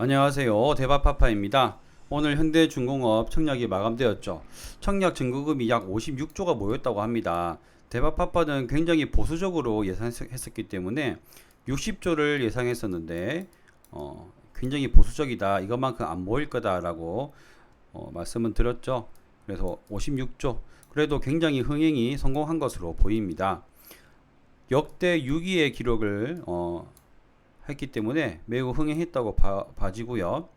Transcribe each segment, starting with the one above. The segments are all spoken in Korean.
안녕하세요. 대바파파입니다. 오늘 현대중공업 청약이 마감되었죠. 청약 증거금이 약 56조가 모였다고 합니다. 대바파파는 굉장히 보수적으로 예상했었기 때문에 60조를 예상했었는데 어, 굉장히 보수적이다. 이것만큼 안 모일 거다라고 어, 말씀은 드렸죠. 그래서 56조. 그래도 굉장히 흥행이 성공한 것으로 보입니다. 역대 6위의 기록을 어, 했기 때문에 매우 흥행했다고 봐, 봐지고요.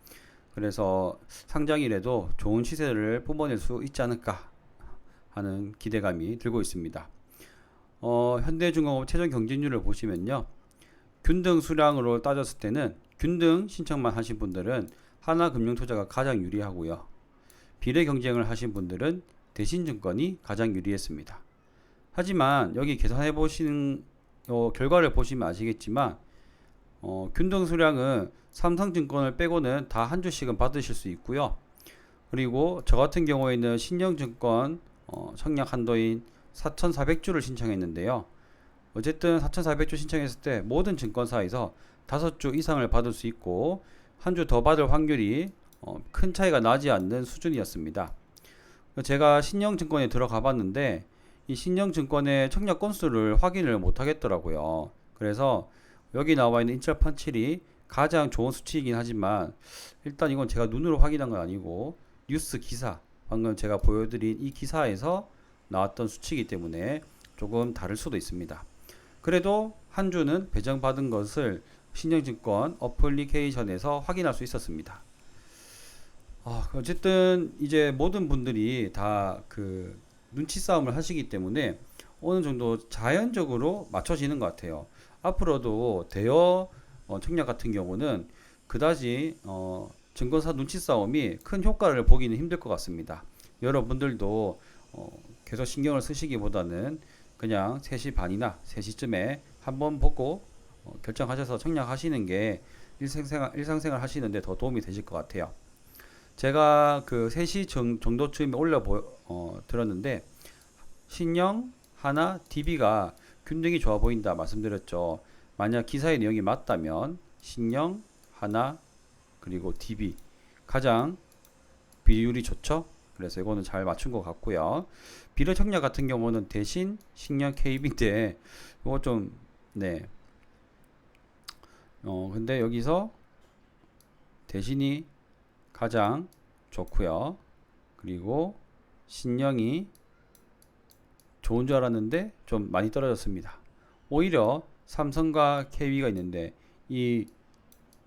그래서 상장일에도 좋은 시세를 뿜어낼 수 있지 않을까 하는 기대감이 들고 있습니다. 어, 현대중공업 최종 경쟁률을 보시면요. 균등 수량으로 따졌을 때는 균등 신청만 하신 분들은 하나금융투자가 가장 유리하고요. 비례 경쟁을 하신 분들은 대신증권이 가장 유리했습니다. 하지만 여기 계산해 보시는 어, 결과를 보시면 아시겠지만 어, 균등 수량은 삼성증권을 빼고는 다 한 주씩은 받으실 수 있고요. 그리고 저 같은 경우에는 신영증권 어, 청약 한도인 4,400주를 신청했는데요. 어쨌든 4,400주 신청했을 때 모든 증권사에서 5주 이상을 받을 수 있고 한 주 더 받을 확률이 어, 큰 차이가 나지 않는 수준이었습니다. 제가 신영증권에 들어가 봤는데 이 신영증권의 청약 건수를 확인을 못 하겠더라고요. 그래서 여기 나와 있는 인철 판칠이 가장 좋은 수치이긴 하지만 일단 이건 제가 눈으로 확인한 건 아니고 뉴스 기사 방금 제가 보여드린 이 기사에서 나왔던 수치이기 때문에 조금 다를 수도 있습니다. 그래도 한 주는 배정받은 것을 신영증권 어플리케이션에서 확인할 수 있었습니다. 아, 어쨌든 이제 모든 분들이 다 그 눈치 싸움을 하시기 때문에 어느 정도 자연적으로 맞춰지는 것 같아요. 앞으로도 대여 어, 청약 같은 경우는 그다지 어, 증권사 눈치 싸움이 큰 효과를 보기는 힘들 것 같습니다. 여러분들도 어, 계속 신경을 쓰시기보다는 그냥 3시 반이나 3시쯤에 한번 보고 어, 결정하셔서 청약하시는 게 일상생활, 일상생활 하시는데 더 도움이 되실 것 같아요. 제가 그 3시 정, 정도쯤에 올려 보, 어, 들었는데 신영, 하나, DB가 균등이 좋아 보인다 말씀드렸죠. 만약 기사의 내용이 맞다면 신영, 하나, 그리고 DB 가장 비율이 좋죠. 그래서 이거는 잘 맞춘 것 같고요. 비례 청약 같은 경우는 대신 신영 KB인데 이거 좀 네. 어 근데 여기서 대신이 가장 좋고요. 그리고 신영이 좋은 줄 알았는데 좀 많이 떨어졌습니다. 오히려 삼성과 KB가 있는데 이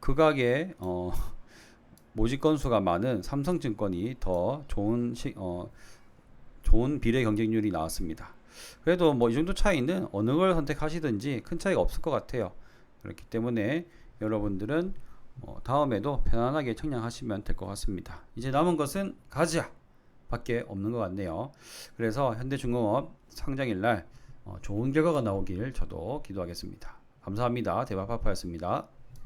극악의 어, 모집 건수가 많은 삼성증권이 더 좋은 시, 어, 좋은 비례 경쟁률이 나왔습니다. 그래도 뭐 이 정도 차이는 어느 걸 선택하시든지 큰 차이가 없을 것 같아요. 그렇기 때문에 여러분들은 어, 다음에도 편안하게 청량하시면 될 것 같습니다. 이제 남은 것은 가자 밖에 없는 것 같네요. 그래서 현대중공업 상장일 날 어, 좋은 결과가 나오길 저도 기도하겠습니다. 감사합니다. 대박파파였습니다.